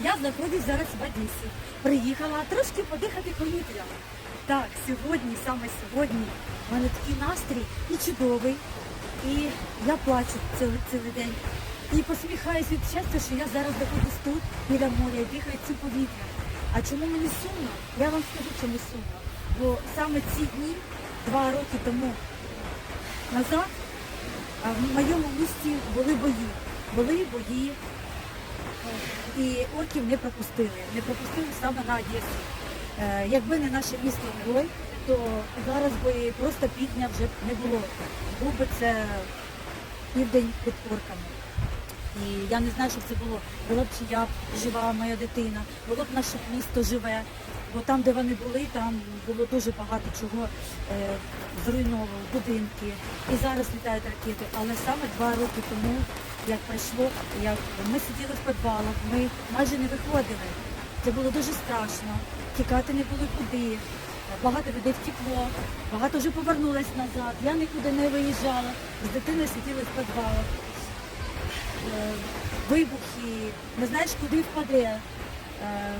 Я знаходжусь зараз в Одесі. Приїхала трошки подихати повітрям. Так, сьогодні, саме сьогодні, в мене такий настрій і чудовий. І я плачу цілий, цілий день. І посміхаюсь від щастя, що я зараз знаходжусь тут, біля моря, і дихаю цим повітрям. А чому мені сумно? Я вам скажу, чому сумно. Бо саме ці дні, два роки тому назад, в моєму місті були бої. Були бої, і орків не пропустили. Не пропустили саме на Одесу. Е, Якби не наше місто герой, то зараз би просто півдня вже не було. Був би це південь під орками. І я не знаю, що б це було. Була б чи я жива, моя дитина, було б наше місто живе. Бо там, де вони були, там було дуже багато чого е, зруйновано, будинки. І зараз літають ракети. Але саме два роки тому, як прийшло, як ми сиділи в підвалах, ми майже не виходили. Це було дуже страшно. Тікати не було куди. Багато людей втекло, багато вже повернулось назад. Я нікуди не виїжджала. З дитиною сиділи в підвалах. Е, Вибухи, не знаєш, куди впаде. Е,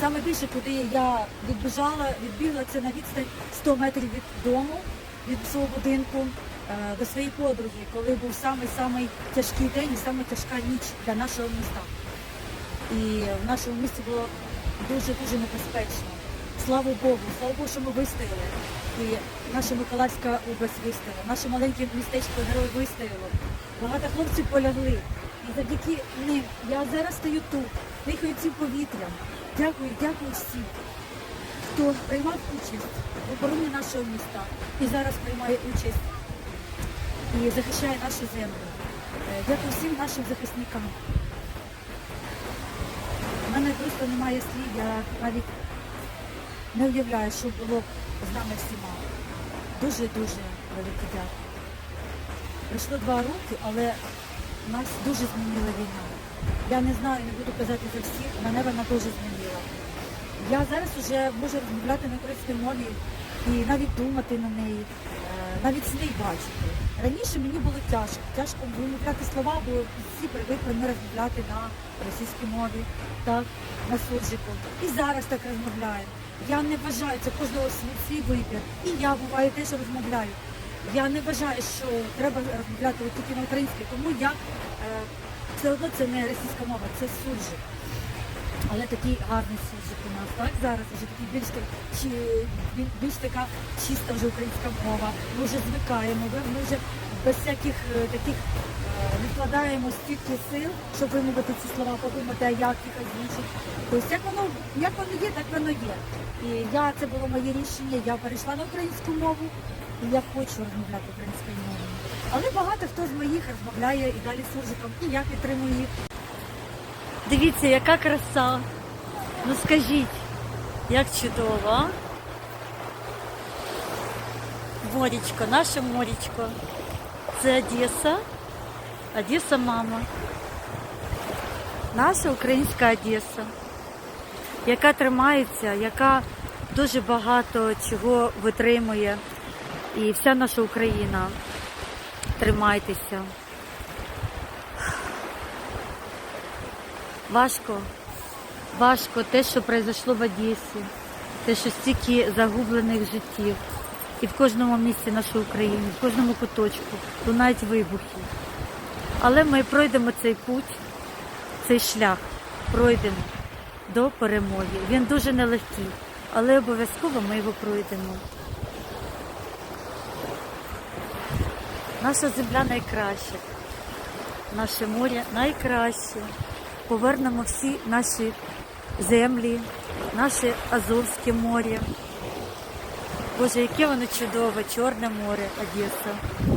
Саме більше, куди я відбіжала, відбігла це на відстань 100 метрів від дому, від свого будинку до своєї подруги, коли був самий-самий тяжкий день і саме тяжка ніч для нашого міста. І в нашому місті було дуже-дуже небезпечно. Слава Богу, слава Богу, що ми вистояли. І наша Миколаївська область вистояла, наше маленьке містечко герой вистояло. Багато хлопців полягли. І завдяки ним я зараз стою тут, дихаю цим повітрям. Дякую, дякую всім, хто приймав участь в обороні нашого міста і зараз приймає участь і захищає нашу землю. Е, Дякую всім нашим захисникам. У мене просто немає слів, я навіть не уявляю, що було б з нами всіма. Дуже-дуже велике дякую. Пройшло два роки, але нас дуже змінила війна. Я не знаю, не буду казати за всіх, мене вона дуже змінила. Я зараз вже можу розмовляти на українській мові і навіть думати на неї, навіть сни бачити. Раніше мені було тяжко, тяжко вимовляти слова, бо всі привикли ми розмовляти на російській мові, так, на суржику. І зараз так розмовляю. Я не вважаю, це кожного свій вибір. І я буває теж розмовляю. Я не вважаю, що треба розмовляти тільки на українській, тому я е, все одно це не російська мова, це суржик. Але такий гарний суржик у нас, так, зараз вже такий більш, чи- більш така чиста вже українська мова. Ми вже звикаємо, ми вже без всяких е, таких е, не вкладаємо стільки сил, щоб вимовити ці слова, подумати, як їх озвучити. Тобто як воно, як воно є, так воно є. І я, це було моє рішення, я перейшла на українську мову, і я хочу розмовляти українською мовою. Але багато хто з моїх розмовляє і далі суржиком, і я підтримую їх. Дивіться, яка краса. Ну скажіть, як чудово? Морічко, наше морічко. Це Одеса. Одеса мама. Наша українська Одеса, яка тримається, яка дуже багато чого витримує. І вся наша Україна. Тримайтеся. Важко, важко те, що произошло в Одесі, те, що стільки загублених життів. І в кожному місці нашої України, в кожному куточку лунають вибухи. Але ми пройдемо цей путь, цей шлях, пройдемо до перемоги. Він дуже нелегкий, але обов'язково ми його пройдемо. Наша земля найкраща, наше море найкраще. Повернемо всі наші землі, наше Азовське море. Боже, яке воно чудове, Чорне море, Одеса.